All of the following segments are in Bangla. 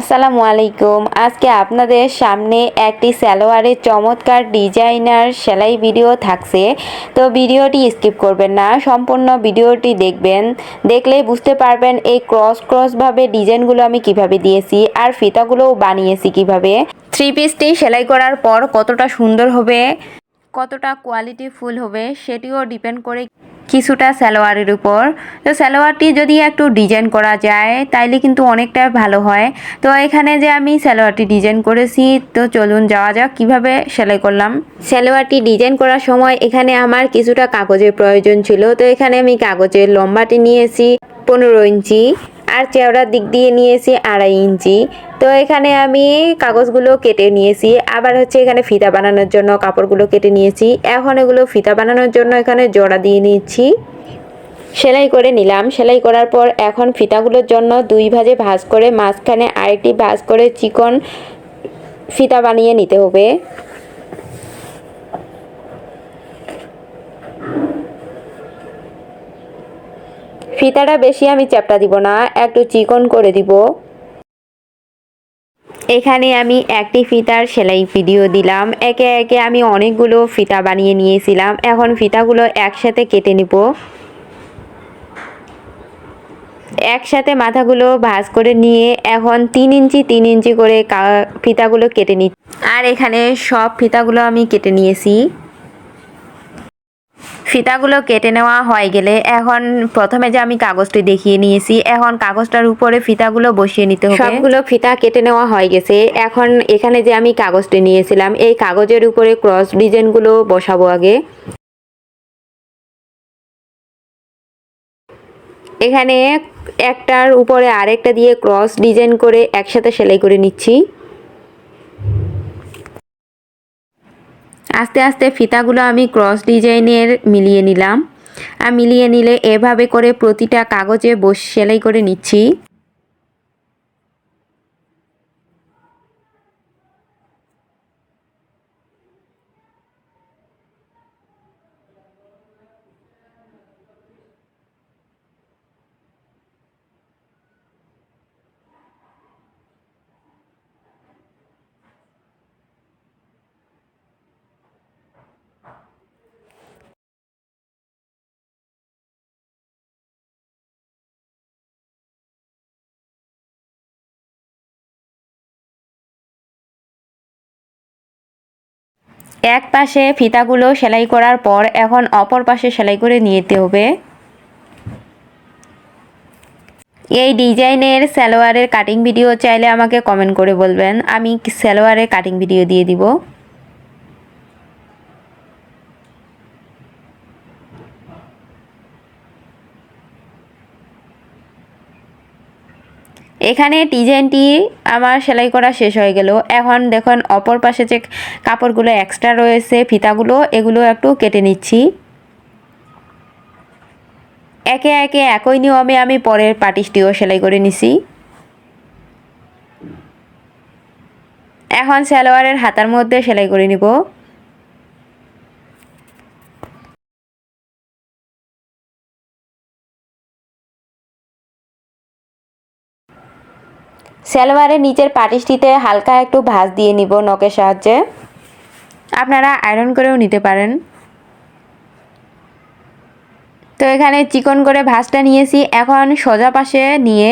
আসসালামু আলাইকুম। আজকে আপনাদের সামনে একটি সালোয়ারের চমৎকার ডিজাইনার সেলাই ভিডিও থাকছে। তো ভিডিওটি স্কিপ করবেন না, সম্পূর্ণ ভিডিওটি দেখবেন। দেখলেই বুঝতে পারবেন এই ক্রস ক্রসভাবে ডিজাইনগুলো আমি কীভাবে দিয়েছি আর ফিতাগুলোও বানিয়েছি কীভাবে। থ্রি পিসটি সেলাই করার পর কতটা সুন্দর হবে, কতটা কোয়ালিটি ফুল হবে, সেটিও ডিপেন্ড করে কিছুটা সালোয়ারের উপর। তো সালোয়ারটি যদি একটু ডিজাইন করা যায়, তাইলে কিন্তু অনেকটা ভালো হয়। তো এখানে যে আমি সালোয়ারটি ডিজাইন করেছি, তো চলুন যাওয়া যাক, কীভাবে সেলাই করলাম। সালোয়ারটি ডিজাইন করার সময় এখানে আমার কিছুটা কাগজের প্রয়োজন ছিল। তো এখানে আমি কাগজের লম্বাটি নিয়েছি, পনেরো ইঞ্চি। আর চেওড়ার দিক দিয়ে নিয়েছি আড়াই ইঞ্চি। তো এখানে আমি কাগজগুলো কেটে নিয়েছি। আবার হচ্ছে এখানে ফিতা বানানোর জন্য কাপড়গুলো কেটে নিয়েছি। এখন এগুলো ফিতা বানানোর জন্য এখানে জোড়া দিয়ে নিচ্ছি। সেলাই করে নিলাম। সেলাই করার পর এখন ফিতাগুলোর জন্য দুই ভাজে ভাঁজ করে মাঝখানে আরেকটি ভাজ করে চিকন ফিতা বানিয়ে নিতে হবে। ফিতাটা বেশি আমি চ্যাপটা দিব না, একটু চিকন করে দিব। এখানে আমি একটি ফিতার সেলাই ভিডিও দিলাম। একে একে আমি অনেকগুলো ফিতা বানিয়ে নিয়েছিলাম। এখন ফিতাগুলো একসাথে কেটে নিব। একসাথে মাথাগুলো ভাঁজ করে নিয়ে এখন তিন ইঞ্চি তিন ইঞ্চি করে ফিতাগুলো কেটে নিচ্ছি। আর এখানে সব ফিতাগুলো আমি কেটে নিয়েছি। ফিতাগুলো কেটে নেওয়া হয়ে গেলে এখন প্রথমে যে আমি কাগজটি দেখিয়ে নিয়েছি, এখন কাগজটার উপরে ফিতাগুলো বসিয়ে নিতে হবে। সবগুলো ফিতা কেটে নেওয়া হয়ে গেছে। এখন এখানে যে আমি কাগজটি নিয়েছিলাম, এই কাগজের উপরে ক্রস ডিজাইনগুলো বসাবো আগে। এখানে একটার উপরে আরেকটা দিয়ে ক্রস ডিজাইন করে একসাথে সেলাই করে নিচ্ছি। আস্তে আস্তে ফিতাগুলো আমি ক্রস ডিজাইনের মিলিয়ে নিলাম। আর মিলিয়ে নিলে এভাবে করে প্রতিটা কাগজে বস, সেলাই করে নিচ্ছি। এক পাশে ফিতাগুলো সেলাই করার পর এখন অপর পাশে সেলাই করে নিতে হবে। এই ডিজাইনের সালোয়ারের কাটিং ভিডিও চাইলে আমাকে কমেন্ট করে বলবেন। আমি সালোয়ারের কাটিং ভিডিও দিয়ে দিব। এখানে ডিজাইনটি আমার সেলাই করা শেষ হয়ে গেল। এখন দেখুন, অপর পাশে যে কাপড়গুলো এক্সট্রা রয়েছে, ফিতাগুলো, এগুলো একটু কেটে নিচ্ছি। একে একে একই নিয়মে আমি পরের পাটিসটিও সেলাই করে নিছি। এখন সালোয়ারের হাতার মধ্যে সেলাই করে নিব। সালোয়ারের নিচের পাটিসটিতে হালকা একটু ভাঁজ দিয়ে নিব নখের সাহায্যে। আপনারা আয়রন করেও নিতে পারেন। তো এখানে চিকন করে ভাঁজটা নিয়েছি। এখন সোজা পাশে নিয়ে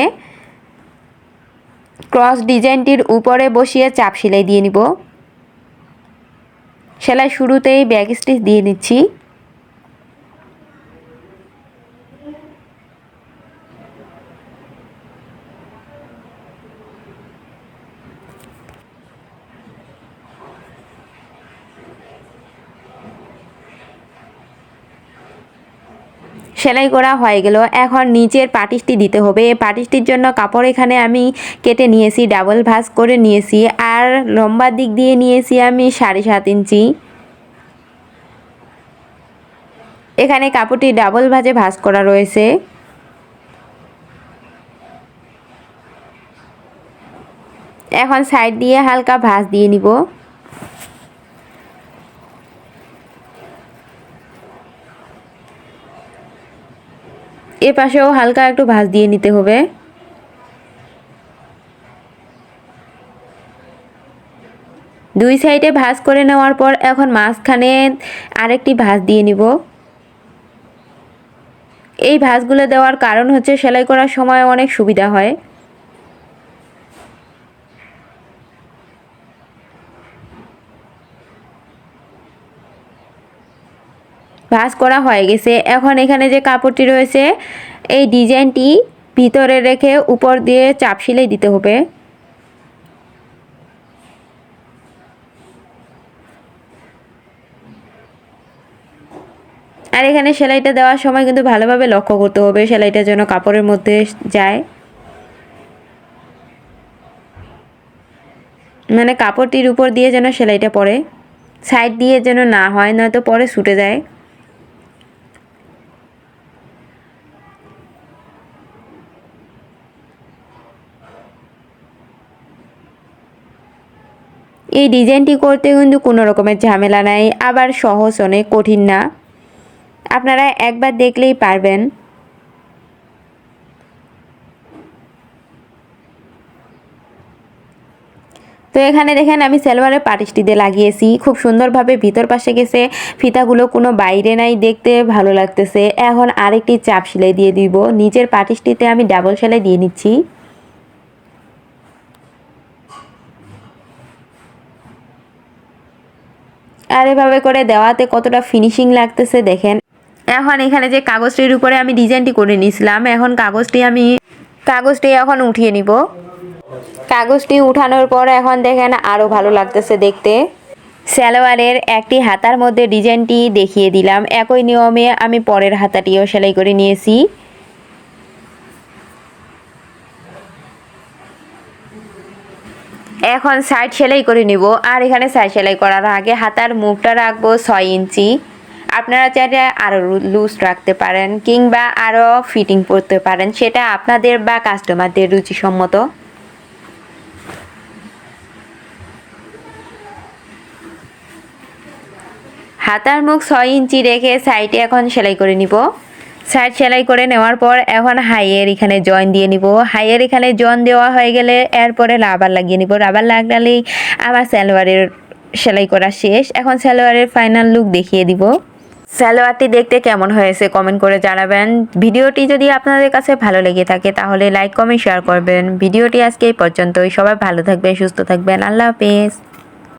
ক্রস ডিজাইনটির উপরে বসিয়ে চাপ সেলাই দিয়ে নিব। সেলাই শুরুতেই ব্যাক স্টিচ দিয়ে নিচ্ছি। সেলাই করা হয়ে গেল। এখন নিচের পাটিসটি দিতে হবে। পাটিসটির জন্য কাপড় এখানে আমি কেটে নিয়েছি, ডাবল ভাঁজ করে নিয়েছি। আর লম্বা দিক দিয়ে নিয়েছি আমি সাড়ে সাত ইঞ্চি। এখানে কাপড়টি ডাবল ভাঁজে ভাঁজ করা রয়েছে। এখন সাইড দিয়ে হালকা ভাঁজ দিয়ে নিব। এ পাশেও হালকা একটু ভাঁজ দিয়ে নিতে হবে। দুই সাইডে ভাঁজ করে নেওয়ার পর এখন মাঝখানে আরেকটি ভাঁজ দিয়ে নিব। এই ভাঁজগুলো দেওয়ার কারণ হচ্ছে সেলাই করার সময় অনেক সুবিধা হয়। ভাঁজ করা হয়ে গেছে। এখন এখানে যে কাপড়টি রয়েছে, এই ডিজাইনটি ভিতরে রেখে উপর দিয়ে চাপ সেলাই দিতে হবে। আর এখানে সেলাইটা দেওয়ার সময় কিন্তু ভালোভাবে লক্ষ্য করতে হবে, সেলাইটা যেন কাপড়ের মধ্যে যায়। মানে কাপড়টির উপর দিয়ে যেন সেলাইটা পরে সাইড দিয়ে যেন না হয়, নয়তো পরে ছুটে যায়। এই ডিজাইনটি করতে কিন্তু কোনো রকমের ঝামেলা নাই, আবার সহজ অনেক কঠিন না। আপনারা একবার দেখলেই পারবেন। তো এখানে দেখেন, আমি সেলোয়ারের পাটিসটি দিয়ে লাগিয়েছি। খুব সুন্দরভাবে ভিতর পাশে গেছে। ফিতাগুলো কোনো বাইরে নাই দেখতে, ভালো লাগতেছে। এখন আরেকটি চাপ সেলাই দিয়ে দিব। নিচের পাটিসটিতে আমি ডাবল সেলাই দিয়ে নিচ্ছি। আর এভাবে করে দেওয়াতে কতটা ফিনিশিং লাগতেছে দেখেন। এখন এখানে যে কাগজটির উপরে আমি ডিজাইনটি করে নিয়েছিলাম, এখন কাগজটি আমি, কাগজটি এখন উঠিয়ে নিব। কাগজটি উঠানোর পর এখন দেখেন আরও ভালো লাগতেছে দেখতে। সালোয়ারের একটি হাতার মধ্যে ডিজাইনটি দেখিয়ে দিলাম। একই নিয়মে আমি পরের হাতাটিও সেলাই করে নিয়েছি। এখন সাইড সেলাই করে নিব। আর এখানে সাইড সেলাই করার আগে হাতার মুখটা রাখব ছয় ইঞ্চি। আপনারা চাইলে আরও লুজ রাখতে পারেন কিংবা আরও ফিটিং করতে পারেন। সেটা আপনাদের বা কাস্টমারদের রুচিসম্মত। হাতার মুখ ছয় ইঞ্চি রেখে সাইডে এখন সেলাই করে নিব। সাইড সেলাই করে নেওয়ার পর এখন হাইয়ের এখানে জয়েন দিয়ে নিব। হাইয়ের এখানে জয়েন দেওয়া হয়ে গেলে এরপরে রাবার লাগিয়ে নিব। রাবার লাগালেই আমার সালোয়ারের সেলাই করা শেষ। এখন সালোয়ারের ফাইনাল লুক দেখিয়ে দিব। সালোয়ারটি দেখতে কেমন হয়েছে কমেন্ট করে জানাবেন। ভিডিওটি যদি আপনাদের কাছে ভালো লেগে থাকে তাহলে লাইক কমেন্ট শেয়ার করবেন। ভিডিওটি আজকে এই পর্যন্তই। সবাই ভালো থাকবেন, সুস্থ থাকবেন। আল্লাহ হাফেজ।